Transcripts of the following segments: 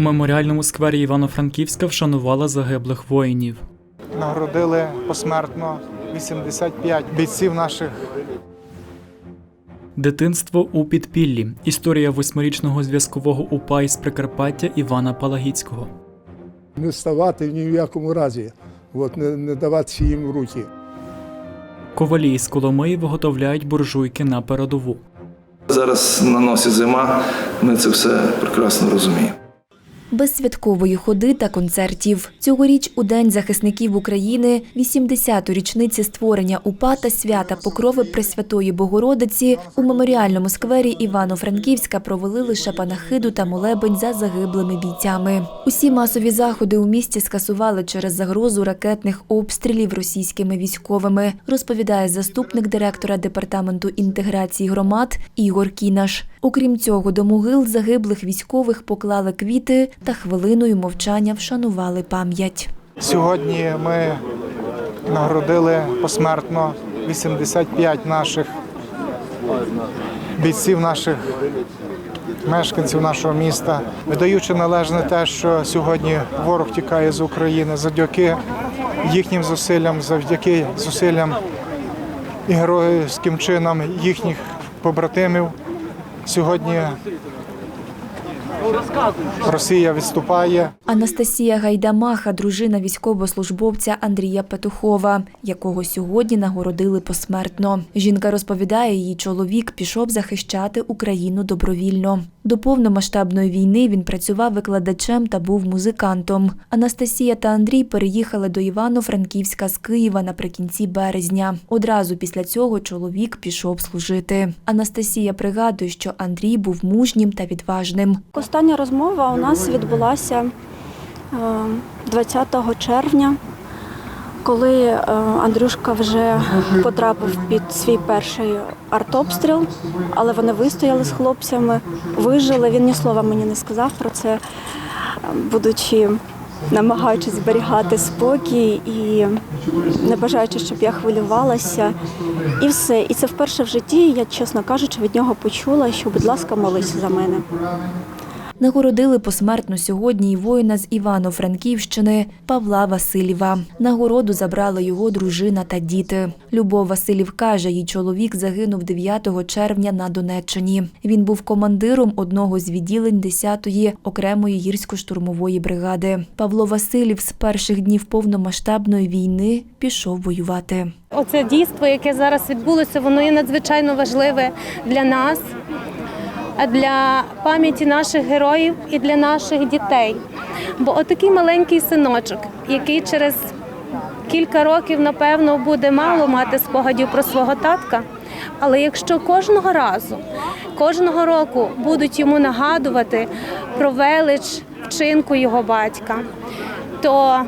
У меморіальному сквері Івано-Франківська вшанували загиблих воїнів. Нагородили посмертно 85 бійців наших Дитинство у підпіллі. Історія восьмирічного зв'язкового упа із Прикарпаття Івана Палагіцького. не ставати ні в якому разі, от, не, не даватися їм в руки. Ковалі із Коломиї виготовляють буржуйки на передову. Зараз на носі зима, ми це все прекрасно розуміємо. Без святкової ходи та концертів. Цьогоріч у День захисників України, 80-ту річниці створення УПА та свята Покрови Пресвятої Богородиці у меморіальному сквері Івано-Франківська провели лише панахиду та молебень за загиблими бійцями. Усі масові заходи у місті скасували через загрозу ракетних обстрілів російськими військовими, розповідає заступник директора департаменту інтеграції громад Ігор Кінаш. Окрім цього, до могил загиблих військових поклали квіти та хвилиною мовчання вшанували пам'ять. Сьогодні ми нагородили посмертно 85 наших бійців, наших мешканців нашого міста, видаючи належне те, що сьогодні ворог тікає з України завдяки їхнім зусиллям, завдяки зусиллям і геройським чинам їхніх побратимів. Сьогодні Росія відступає. Анастасія Гайдамаха, дружина військовослужбовця Андрія Петухова, якого сьогодні нагородили посмертно. Жінка розповідає, її чоловік пішов захищати Україну добровільно. До повномасштабної війни він працював викладачем та був музикантом. Анастасія та Андрій переїхали до Івано-Франківська з Києва наприкінці березня. Одразу після цього чоловік пішов служити. Анастасія пригадує, що Андрій був мужнім та відважним. Остання розмова у нас відбулася е, 20 червня, коли е, Андрюшка вже потрапив під свій перший артобстріл, але вони вистояли з хлопцями, вижили. Він ні слова мені не сказав про це, е, будучи намагаючись зберігати спокій і не бажаючи, щоб я хвилювалася. І все. І це вперше в житті, я, чесно кажучи, від нього почула, що, будь ласка, молись за мене. Нагородили посмертно сьогодні і воїна з Івано-Франківщини Павла Васильєва. Нагороду забрали його дружина та діти. Любов Васильєв каже, її чоловік загинув 9 червня на Донеччині. Він був командиром одного з відділень 10-ї окремої гірсько-штурмової бригади. Павло Васильєв з перших днів повномасштабної війни пішов воювати. Оце дійство, яке зараз відбулося, воно є надзвичайно важливе для нас, для пам'яті наших героїв і для наших дітей. Бо отакий маленький синочок, який через кілька років, напевно, буде мало мати спогадів про свого татка. Але якщо кожного разу, кожного року будуть йому нагадувати про велич вчинку його батька, то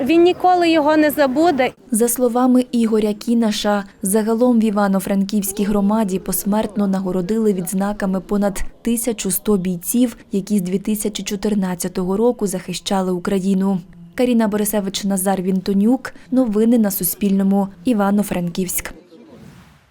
він ніколи його не забуде За словами Ігоря Кінаша, загалом в Івано-Франківській громаді посмертно нагородили відзнаками понад 1100 бійців, які з 2014 року захищали Україну. Каріна Борисевич Назар Вінтонюк. Новини на Суспільному. Івано-Франківськ.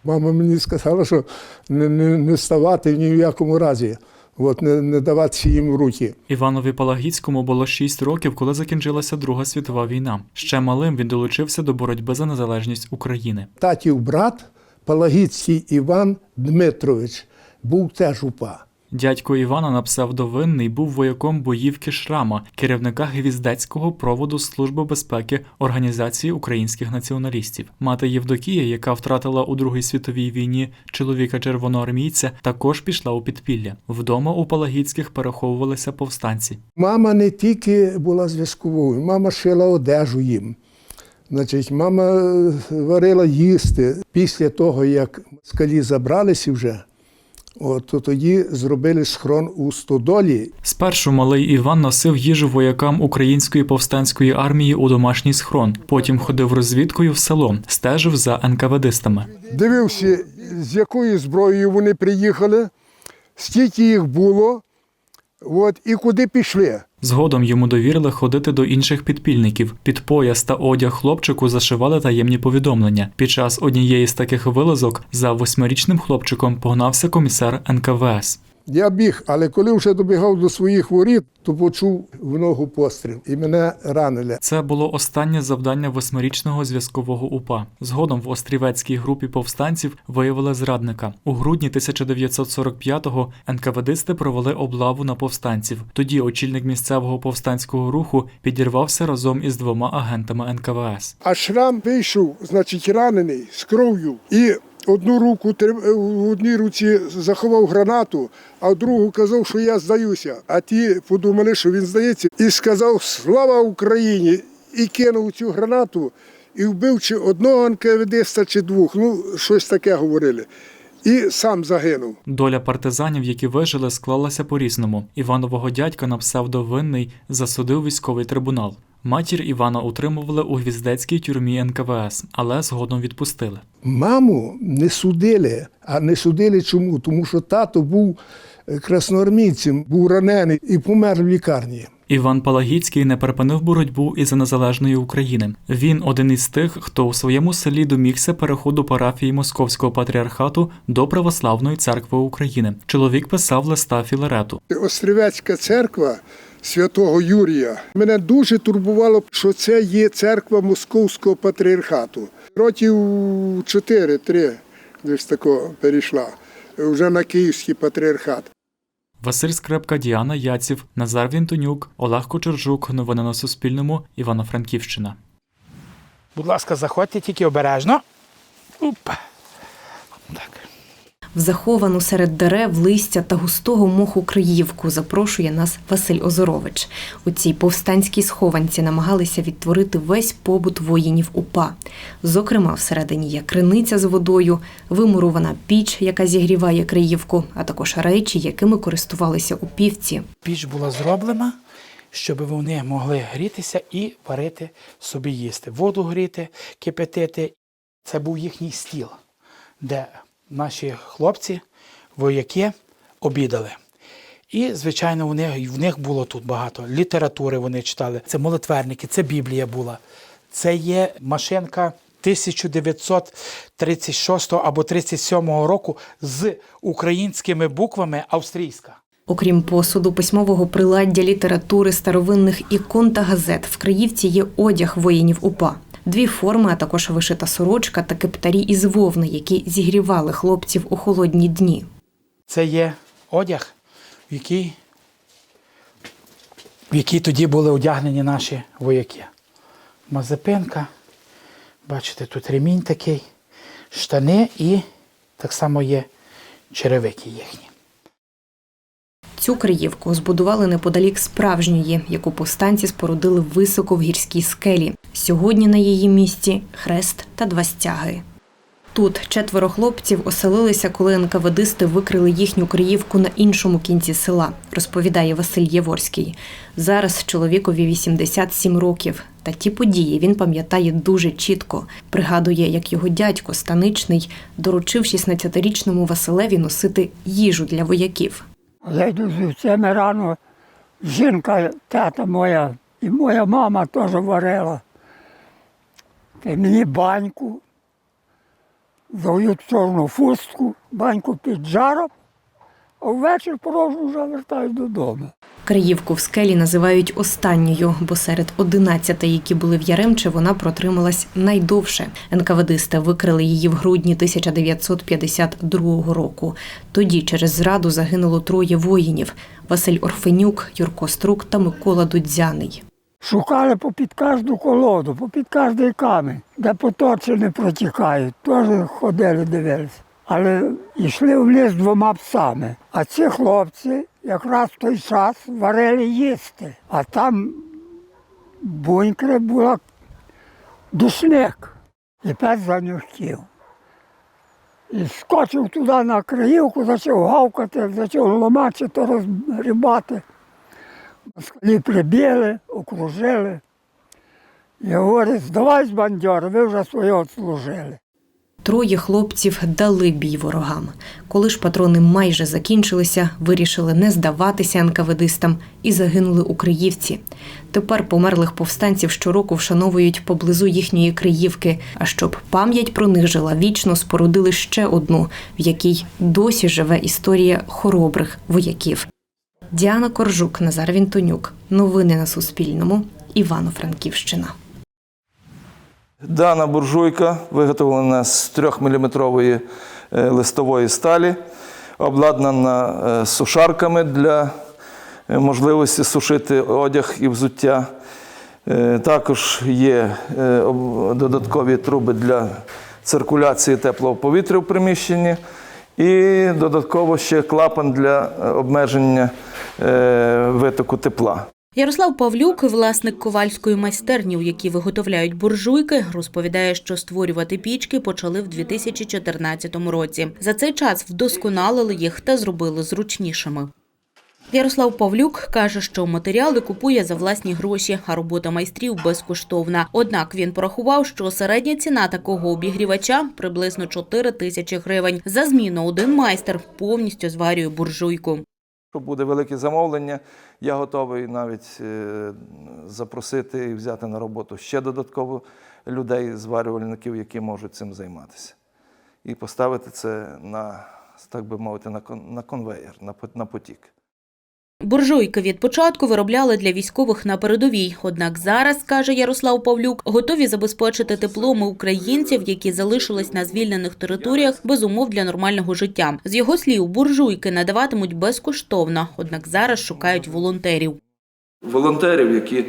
Мама мені сказала, що не, не, не ставати ні в якому разі, от, не, не даватися їм в руки. Іванові Палагіцькому було 6 років, коли закінчилася Друга світова війна. Ще малим він долучився до боротьби за незалежність України. Татів брат Палагіцький Іван Дмитрович був теж упа. Дядько Івана на псевдовинний був вояком боївки Шрама, керівника гвіздецького проводу Служби безпеки Організації українських націоналістів. Мати Євдокія, яка втратила у Другій світовій війні чоловіка червоноармійця, також пішла у підпілля. Вдома у Палагіцьких переховувалися повстанці. Мама не тільки була зв'язковою, мама шила одежу їм. Значить, мама е, варила їсти. Після того, як скалі забралися вже, от, то тоді зробили схрон у стодолі. Спершу малий Іван носив їжу воякам української повстанської армії у домашній схрон. Потім ходив розвідкою в село, стежив за НКВДистами. Дивився, з якою зброєю вони приїхали, скільки їх було, от, і куди пішли. Згодом йому довірили ходити до інших підпільників. Під пояс та одяг хлопчику зашивали таємні повідомлення. Під час однієї з таких вилазок за восьмирічним хлопчиком погнався комісар НКВС. Я біг, але коли вже добігав до своїх воріт, то почув в ногу постріл і мене ранили. Це було останнє завдання восьмирічного зв'язкового УПА. Згодом в острівецькій групі повстанців виявили зрадника. У грудні 1945-го НКВДисти провели облаву на повстанців. Тоді очільник місцевого повстанського руху підірвався разом із двома агентами НКВС. А шрам вийшов, значить, ранений з кров'ю. І одну руку в одній руці заховав гранату, а в другу казав, що я здаюся. А ті подумали, що він здається, і сказав Слава Україні! І кинув цю гранату і вбив чи одного НКВДста, чи двох. Ну, щось таке говорили. І сам загинув. Доля партизанів, які вижили, склалася по-різному. Іванового дядька на псевдовинний засудив військовий трибунал. Матір Івана утримували у гвіздецькій тюрмі НКВС, але згодом відпустили. Маму не судили. А не судили чому? Тому що тато був е, красноармійцем, був ранений і помер в лікарні. Іван Палагіцький не припинив боротьбу і за незалежної України. Він один із тих, хто у своєму селі домігся переходу парафії Московського патріархату до Православної церкви України. Чоловік писав листа Філарету. Острівецька церква святого Юрія. Мене дуже турбувало, що це є церква Московського патріархату. Років 4-3 десь тако перейшла вже на Київський патріархат. Василь Скрепка, Діана Яців, Назар Вінтонюк, Олег Кочержук. Новини на Суспільному. Івано-Франківщина. Будь ласка, заходьте тільки обережно. Опа. Так. В заховану серед дерев, листя та густого моху Криївку запрошує нас Василь Озорович. У цій повстанській схованці намагалися відтворити весь побут воїнів УПА. Зокрема, всередині є криниця з водою, вимурована піч, яка зігріває Криївку, а також речі, якими користувалися упівці. Піч була зроблена, щоб вони могли грітися і варити собі їсти. Воду гріти, кипятити. Це був їхній стіл, де наші хлопці, вояки обідали. І, звичайно, вони, в них було тут багато літератури вони читали. Це молитверники, це Біблія була. Це є машинка 1936 або 37 року з українськими буквами австрійська. Окрім посуду, письмового приладдя, літератури, старовинних ікон та газет, в Криївці є одяг воїнів УПА. Дві форми, а також вишита сорочка та кептарі із вовни, які зігрівали хлопців у холодні дні. Це є одяг, в який, в який тоді були одягнені наші вояки. Мазепинка, бачите, тут ремінь такий, штани і так само є черевики їхні. Цю Криївку збудували неподалік справжньої, яку повстанці спорудили високо в гірській скелі. Сьогодні на її місці хрест та два стяги. Тут четверо хлопців оселилися, коли НКВДисти викрили їхню Криївку на іншому кінці села, розповідає Василь Єворський. Зараз чоловікові 87 років. Та ті події він пам'ятає дуже чітко. Пригадує, як його дядько станичний доручив 16-річному Василеві носити їжу для вояків. Я йду з вівцями рано. Жінка, тата моя, і моя мама теж варила. Та мені баньку, дають чорну фустку, баньку під жаром, а ввечері порожню вже вертаю додому. Криївку в скелі називають останньою, бо серед 11, які були в Яремче, вона протрималась найдовше. НКВДисти викрили її в грудні 1952 року. Тоді через зраду загинуло троє воїнів: Василь Орфенюк, Юрко Струк та Микола Дудзяний. Шукали попід кожну колоду, попід кожний камінь, де потоці не протікають. Теж ходили, дивилися. Але йшли в ліс двома псами. А ці хлопці якраз в той час варили їсти. А там бунькри була душник. І пес занюхтів. І скочив туди на краївку, почав гавкати, почав ламати, то розгрібати. Москалі прибіли, окружили. І говорить, здавай, бандьори, ви вже своє отслужили. Троє хлопців дали бій ворогам. Коли ж патрони майже закінчилися, вирішили не здаватися НКВДистам і загинули у Криївці. Тепер померлих повстанців щороку вшановують поблизу їхньої Криївки. А щоб пам'ять про них жила вічно, спорудили ще одну, в якій досі живе історія хоробрих вояків. Діана Коржук, Назар Вінтонюк. Новини на Суспільному. Івано-Франківщина. Дана буржуйка виготовлена з 3-мм листової сталі, обладнана е, сушарками для е, можливості сушити одяг і взуття. Е, Також є е, додаткові труби для циркуляції теплого повітря в приміщенні і додатково ще клапан для е, обмеження е, витоку тепла. Ярослав Павлюк, власник ковальської майстерні, у якій виготовляють буржуйки, розповідає, що створювати пічки почали в 2014 році. За цей час вдосконалили їх та зробили зручнішими. Ярослав Павлюк каже, що матеріали купує за власні гроші, а робота майстрів безкоштовна. Однак він порахував, що середня ціна такого обігрівача приблизно 4 тисячі гривень. За зміну один майстер повністю зварює буржуйку. Якщо буде велике замовлення, я готовий навіть е, запросити і взяти на роботу ще додатково людей, зварювальників, які можуть цим займатися. І поставити це на, так би мовити, на, конвейер, на потік. Буржуйки від початку виробляли для військових на передовій. Однак зараз, каже Ярослав Павлюк, готові забезпечити теплом українців, які залишились на звільнених територіях без умов для нормального життя. З його слів, буржуйки надаватимуть безкоштовно, однак зараз шукають волонтерів. Волонтерів, які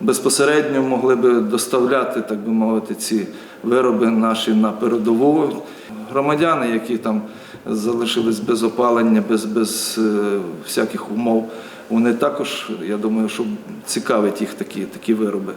безпосередньо могли би доставляти, так би мовити, ці вироби наші на передову. Громадяни, які там залишились без опалення, без, без е, всяких умов, вони також, я думаю, що цікавить їх такі, такі вироби.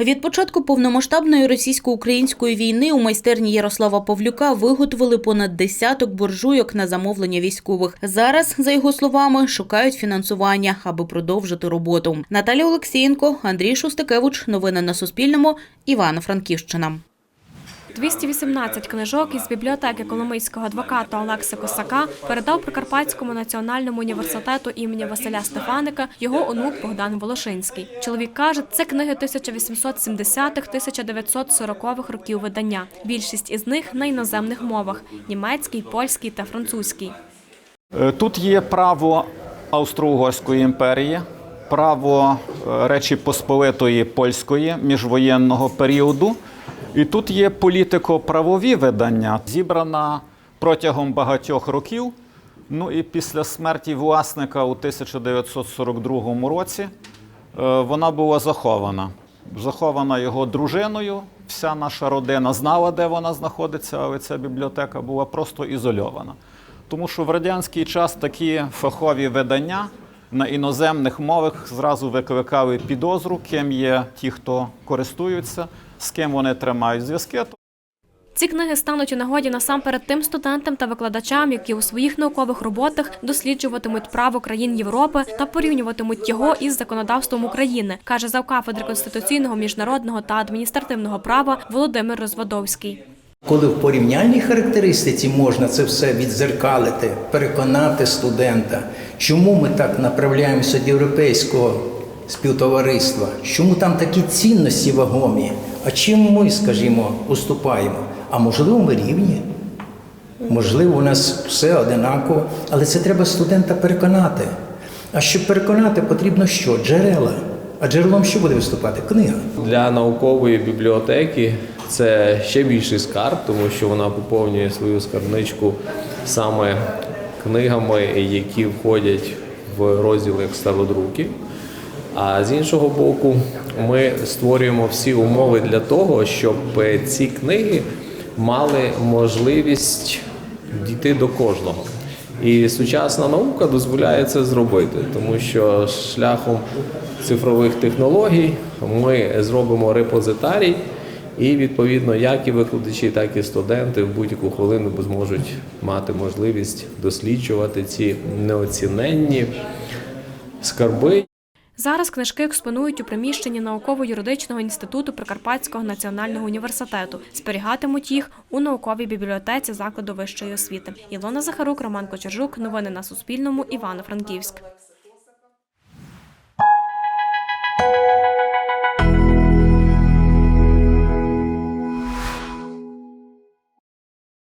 Від початку повномасштабної російсько-української війни у майстерні Ярослава Павлюка виготовили понад десяток буржуйок на замовлення військових. Зараз, за його словами, шукають фінансування, аби продовжити роботу. Наталя Олексієнко, Андрій Шустикевич. Новини на Суспільному. Івано-Франківщина. 218 книжок із бібліотеки коломийського адвоката Олекса Косака передав Прикарпатському національному університету імені Василя Стефаника його онук Богдан Волошинський. Чоловік каже, це книги 1870-1940-х років видання. Більшість із них на іноземних мовах: німецький, польський та французький. Е, Тут є право Австро-Угорської імперії, право е, Речі Посполитої польської міжвоєнного періоду. І тут є політико-правові видання, зібрана протягом багатьох років. Ну і після смерті власника у 1942 році е, вона була захована. Захована його дружиною. Вся наша родина знала, де вона знаходиться, але ця бібліотека була просто ізольована. Тому що в радянський час такі фахові видання на іноземних мовах зразу викликали підозру, ким є ті, хто користуються, з ким вони тримають зв'язки. Ці книги стануть у нагоді насамперед тим студентам та викладачам, які у своїх наукових роботах досліджуватимуть право країн Європи та порівнюватимуть його із законодавством України, каже завкафедри конституційного, міжнародного та адміністративного права Володимир Розводовський. Коли в порівняльній характеристиці можна це все відзеркалити, переконати студента, чому ми так направляємося до європейського співтовариства, чому там такі цінності вагомі, а чим ми, скажімо, уступаємо? А можливо, ми рівні? Можливо, у нас все одинаково, але це треба студента переконати. А щоб переконати, потрібно що? Джерела. А джерелом що буде виступати? Книга. Для наукової бібліотеки це ще більший скарб, тому що вона поповнює свою скарбничку саме книгами, які входять в розділ як стародруки. А з іншого боку, ми створюємо всі умови для того, щоб ці книги мали можливість дійти до кожного. І сучасна наука дозволяє це зробити, тому що шляхом цифрових технологій ми зробимо репозитарій, і відповідно як і викладачі, так і студенти в будь-яку хвилину зможуть мати можливість досліджувати ці неоціненні скарби. Зараз книжки експонують у приміщенні науково-юридичного інституту Прикарпатського національного університету. Зберігатимуть їх у науковій бібліотеці закладу вищої освіти. Ілона Захарук, Роман Кочержук. Новини на Суспільному. Івано-Франківськ.